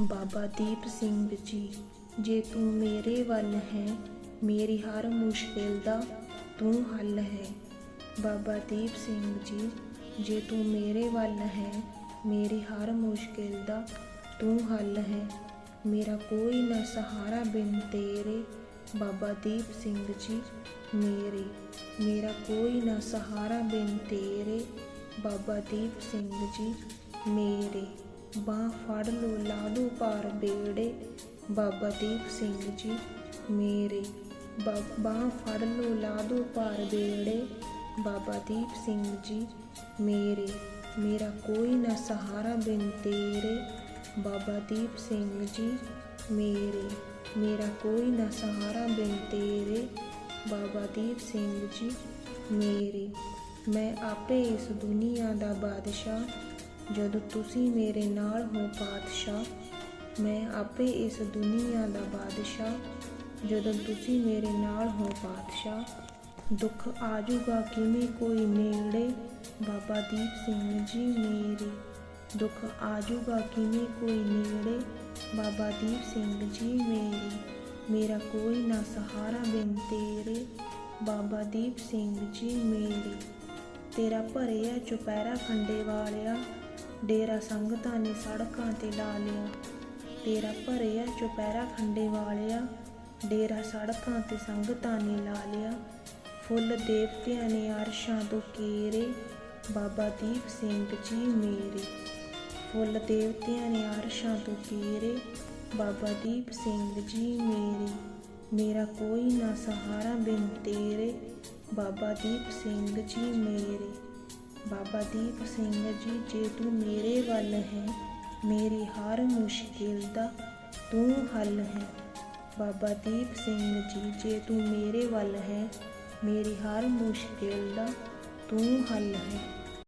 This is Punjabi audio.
ਬਾਬਾ ਦੀਪ ਸਿੰਘ ਜੀ, ਜੇ ਤੂੰ ਮੇਰੇ ਵੱਲ ਹੈ, ਮੇਰੀ ਹਰ ਮੁਸ਼ਕਿਲ ਦਾ ਤੂੰ ਹੱਲ ਹੈ। ਬਾਬਾ ਦੀਪ ਸਿੰਘ ਜੀ, ਜੇ ਤੂੰ ਮੇਰੇ ਵੱਲ ਹੈ, ਮੇਰੀ ਹਰ ਮੁਸ਼ਕਿਲ ਦਾ ਤੂੰ ਹੱਲ ਹੈ। ਮੇਰਾ ਕੋਈ ਨਾ ਸਹਾਰਾ ਬਿਨ ਤੇਰੇ। ਬਾਬਾ ਦੀਪ ਸਿੰਘ ਜੀ, ਮੇਰੇ। ਮੇਰਾ ਕੋਈ ਨਾ ਸਹਾਰਾ ਬਿਨ ਤੇਰੇ। ਬਾਬਾ ਦੀਪ ਸਿੰਘ ਜੀ, ਮੇਰੇ। ਬਾਂਹ ਫੜ ਲੋ ਲਾ ਦੋ ਪਾਰ ਬੇੜੇ। ਬਾਬਾ ਦੀਪ ਸਿੰਘ ਜੀ, ਮੇਰੇ। ਬਾਂਹ ਫੜ ਲੋ ਲਾ ਦੋ ਪਾਰ ਬੇੜੇ। ਬਾਬਾ ਦੀਪ ਸਿੰਘ ਜੀ, ਮੇਰੇ। ਮੇਰਾ ਕੋਈ ਨਾ ਸਹਾਰਾ ਬਿਨ ਤੇਰੇ। ਬਾਬਾ ਦੀਪ ਸਿੰਘ ਜੀ, ਮੇਰੇ। ਮੇਰਾ ਕੋਈ ਨਾ ਸਹਾਰਾ ਬਿਨ ਤੇਰੇ। ਬਾਬਾ ਦੀਪ ਸਿੰਘ ਜੀ, ਮੇਰੇ। ਮੈਂ ਆਪੇ ਇਸ ਦੁਨੀਆ ਦਾ ਬਾਦਸ਼ਾਹ ਜਦੋਂ ਤੁਸੀਂ ਮੇਰੇ ਨਾਲ ਹੋ ਪਾਤਸ਼ਾਹ ਮੈਂ ਆਪੇ ਇਸ ਦੁਨੀਆ ਦਾ ਬਾਦਸ਼ਾਹ। ਜਦੋਂ ਤੁਸੀਂ ਮੇਰੇ ਨਾਲ ਹੋ ਪਾਤਸ਼ਾਹ ਦੁੱਖ ਆਜੂਗਾ ਕਿਵੇਂ ਕੋਈ ਨੇੜੇ? ਬਾਬਾ ਦੀਪ ਸਿੰਘ ਜੀ ਮੇਰੇ, ਦੁੱਖ ਆਜੂਗਾ ਕਿਵੇਂ ਕੋਈ ਨੇੜੇ? ਬਾਬਾ ਦੀਪ ਸਿੰਘ ਜੀ ਮੇਰੇ, ਮੇਰਾ ਕੋਈ ਨਾ ਸਹਾਰਾ ਬਿਨ ਤੇਰੇ। ਬਾਬਾ ਦੀਪ ਸਿੰਘ ਜੀ ਮੇਰੇ, ਤੇਰਾ ਭਰਿਆ ਚੁਪਹਿਰਾ ਖੰਡੇ ਵਾਲਿਆ ਡੇਰਾ ਸੰਗਤਾਂ ਨੇ ਸੜਕਾਂ ਤੇ ਲਾ ਲਿਆ। ਤੇਰਾ ਭਰਿਆ, ਚੁਪਹਿਰਾ ਖੰਡੇ ਵਾਲਿਆ। ਡੇਰਾ ਸੜਕਾਂ ਤੇ ਸੰਗਤਾਂ ਨੇ ਲਾ ਲਿਆ। ਫੁੱਲ ਦੇਵਤਿਆਂ ਨੇ ਅਰਸ਼ਾਂ ਤੋਂ ਕੀਰੇ ਬਾਬਾ ਦੀਪ ਸਿੰਘ ਜੀ ਮੇਰੇ। ਫੁੱਲ ਦੇਵਤਿਆਂ ਨੇ ਅਰਸ਼ਾਂ ਤੋਂ ਕੀਰੇ ਬਾਬਾ ਦੀਪ ਸਿੰਘ ਜੀ ਮੇਰੇ। ਮੇਰਾ ਕੋਈ ਨਾ ਸਹਾਰਾ ਬਿਨ ਤੇਰੇ। ਬਾਬਾ ਦੀਪ ਸਿੰਘ ਜੀ ਮੇਰੇ। ਬਾਬਾ ਦੀਪ ਸਿੰਘ ਜੀ, ਜੇ ਤੂੰ ਮੇਰੇ ਵੱਲ ਹੈ, ਮੇਰੀ ਹਰ ਮੁਸ਼ਕਿਲ ਦਾ ਤੂੰ ਹੱਲ ਹੈ। ਬਾਬਾ ਦੀਪ ਸਿੰਘ ਜੀ, ਜੇ ਤੂੰ ਮੇਰੇ ਵੱਲ ਹੈ, ਮੇਰੀ ਹਰ ਮੁਸ਼ਕਿਲ ਦਾ ਤੂੰ ਹੱਲ ਹੈ।